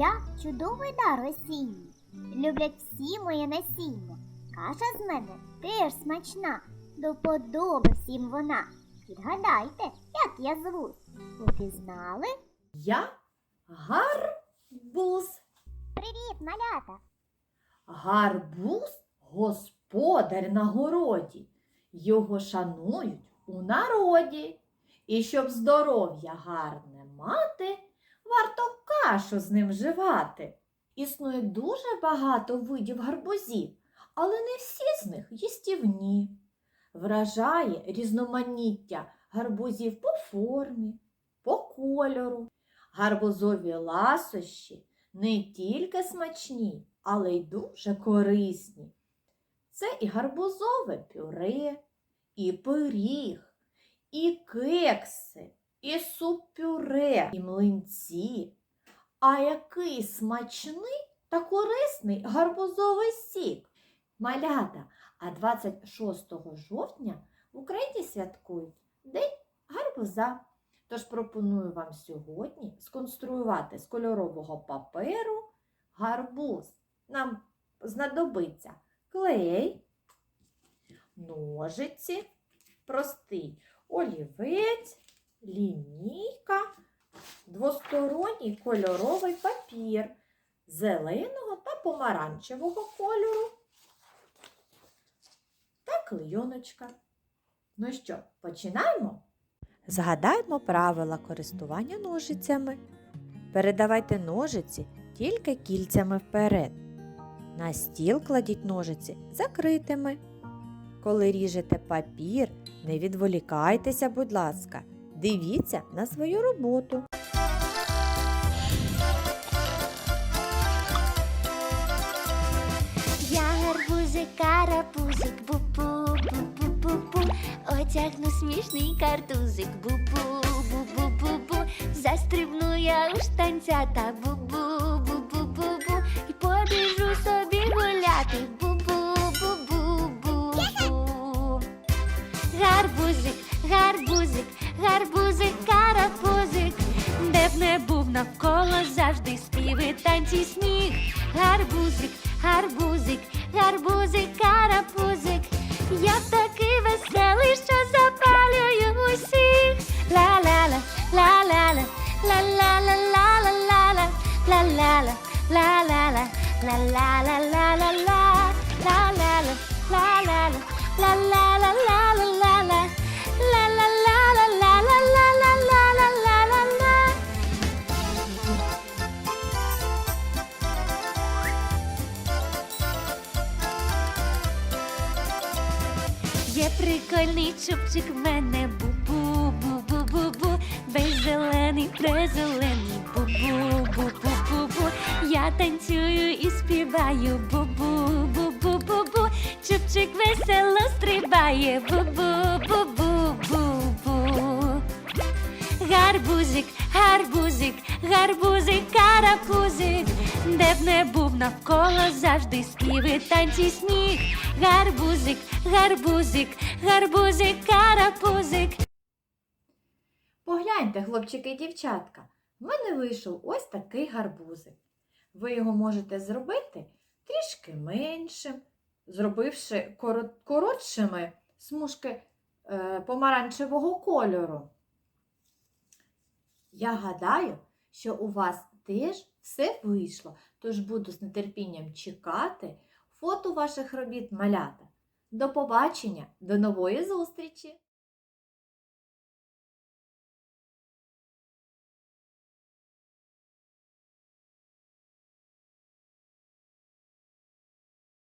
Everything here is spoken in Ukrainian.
Я чудовий дар осінній. Люблять всі моє насіння. Каша з мене теж смачна, до подоби всім вона. Відгадайте, як я звусь. Упізнали? Я гарбуз. Привіт, малята! Гарбуз господар на городі. Його шанують у народі. І щоб здоров'я гарне мати, варто кашу з ним вживати. Існує дуже багато видів гарбузів, але не всі з них їстівні. Вражає різноманіття гарбузів по формі, по кольору. Гарбузові ласощі не тільки смачні, але й дуже корисні. Це і гарбузове пюре, і пиріг, і кекси, і суп-пюре, і млинці. А який смачний та корисний гарбузовий сік. Малята, а 26 жовтня в Україні святкують День гарбуза. Тож пропоную вам сьогодні сконструювати з кольорового паперу гарбуз. Нам знадобиться клей, ножиці, простий олівець, двосторонній кольоровий папір зеленого та помаранчевого кольору та клейоночка. Ну що, починаємо? Згадаймо правила користування ножицями. Передавайте ножиці тільки кільцями вперед. На стіл кладіть ножиці закритими. Коли ріжете папір, не відволікайтеся, будь ласка, дивіться на свою роботу. Отягну смішний картузик, бу-бу, бу-бу-бу-бу Застрибну я у штанцята, бу-бу, бу-бу-бу-бу І побіжу собі гуляти, бу-бу, бу-бу-бу-бу Гарбузик, гарбузик, гарбузик, карапузик. Де б не був навколо завжди співи, танці, сміх Гарбузик, гарбузик, гарбузик, карапузик. Я такий веселий, La прикольний чубчик в мене бу бу бу бу бу бу Без зелений, презелений я танцюю і співаю бу-бу, бу-бу-бу-бу Чубчик весело стрибає бу-бу, бу-бу-бу-бу Гарбузик, гарбузик, гарбузик, карапузик, де б не був навколо завжди співи, танці, сміх. Гарбузик, гарбузик, гарбузик, карапузик. Погляньте, хлопчики і дівчатка, в мене вийшов ось такий гарбузик. Ви його можете зробити трішки меншим, зробивши коротшими смужки е, помаранчевого кольору. Я гадаю, що у вас теж все вийшло, тож буду з нетерпінням чекати фото ваших робіт малята. До побачення, до нової зустрічі!